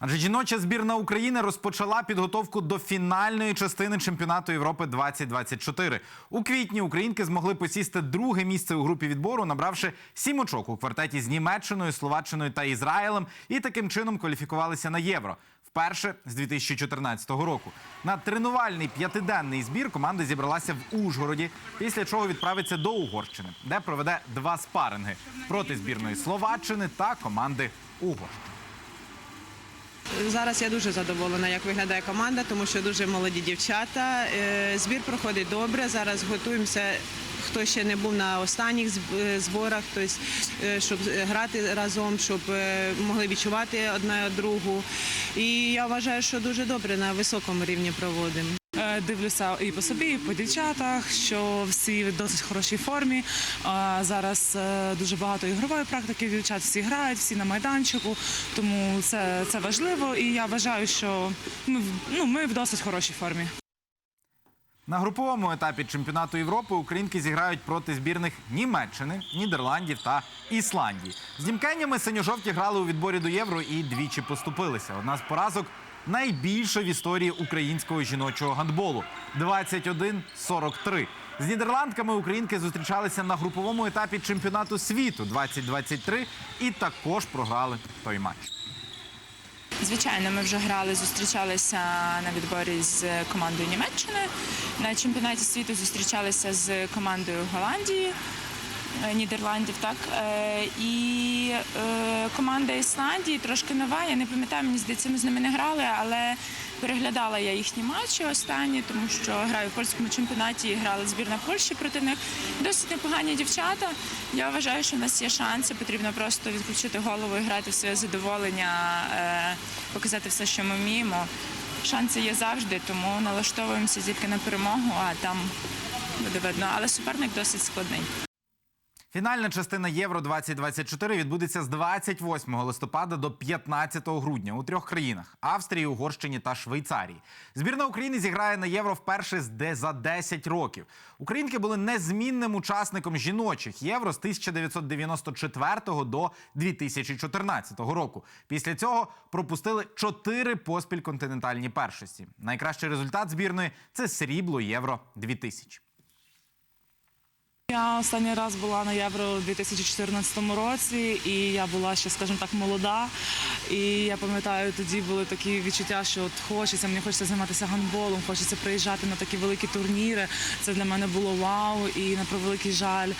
Адже жіноча збірна України розпочала підготовку до фінальної частини чемпіонату Європи 2024. У квітні українки змогли посісти друге місце у групі відбору, набравши сім очок у квартеті з Німеччиною, Словаччиною та Ізраїлем, і таким чином кваліфікувалися на євро. Вперше з 2014 року на тренувальний п'ятиденний збір команда зібралася в Ужгороді, після чого відправиться до Угорщини, де проведе два спаринги проти збірної Словаччини та команди Угорщини. Зараз я дуже задоволена, як виглядає команда, тому що дуже молоді дівчата. Е, Збір проходить добре. Зараз готуємося. Хто ще не був на останніх е, зборах, тобто, е, щоб грати разом, щоб могли відчувати одне другу. І я вважаю, що дуже добре на високому рівні проводимо. Дивлюся і по собі, і по дівчатах, що всі в досить хорошій формі. Зараз е, дуже багато ігрової практики. Дівчат всі грають, всі на майданчику. Тому це, це важливо. І я вважаю, що ми, ну, ми в досить хорошій формі. На груповому етапі чемпіонату Європи українки зіграють проти збірних Німеччини, Нідерландів та Ісландії. З дімкенями синьо-жовті грали у відборі до євро і двічі поступилися. Одна з поразок найбільша в історії українського жіночого гандболу 21-43. З нідерландками українки зустрічалися на груповому етапі чемпіонату світу 2023 і також програли той матч. Звичайно, ми вже грали, зустрічалися на відборі з командою Німеччини. На чемпіонаті світу зустрічалися з командою Голландії, Нідерландів, так. Е, І е, команда Ісландії трошки нова. Я не пам'ятаю, мені здається, ми з ними не грали, але переглядала я їхні матчі останні, тому що граю в польському чемпіонаті і грала збірна Польщі проти них. Досить непогані дівчата. Я вважаю, що в нас є шанси. Потрібно просто відключити голову і грати в своє задоволення, е, показати все, що ми вміємо. Шанси є завжди, тому налаштовуємося тільки на перемогу, а там буде видно. Але суперник досить складний. Фінальна частина Євро 2024 відбудеться з 28 листопада до 15 грудня у трьох країнах: Австрії, Угорщині та Швейцарії. Збірна України зіграє на євро вперше з де за 10 років. Українки були незмінним учасником жіночих євро з 1994 до 2014 року. Після цього пропустили чотири поспіль континентальні першості. Найкращий результат збірної це срібло євро 2000. Я останній раз була на євро у 2014 році, і я була ще, скажімо так, молода. І я пам'ятаю, тоді були такі відчуття, що от хочеться, мені хочеться займатися гандболом, хочеться приїжджати на такі великі турніри. Це для мене було вау. І на превеликий жаль.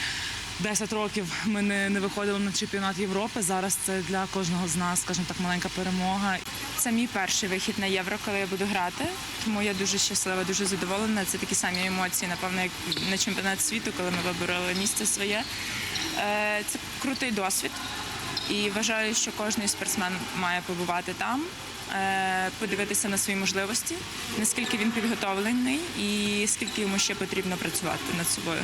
10 років ми не, не виходили на чемпіонат Європи. Зараз це для кожного з нас, скажімо так, маленька перемога. Це мій перший вихід на євро, коли я буду грати. Тому я дуже щаслива, дуже задоволена. Це такі самі емоції, напевно, як на чемпіонат світу, коли ми вибороли місце своє. Е, Це крутий досвід. І вважаю, що кожен спортсмен має побувати там, е, подивитися на свої можливості, наскільки він підготовлений і скільки йому ще потрібно працювати над собою.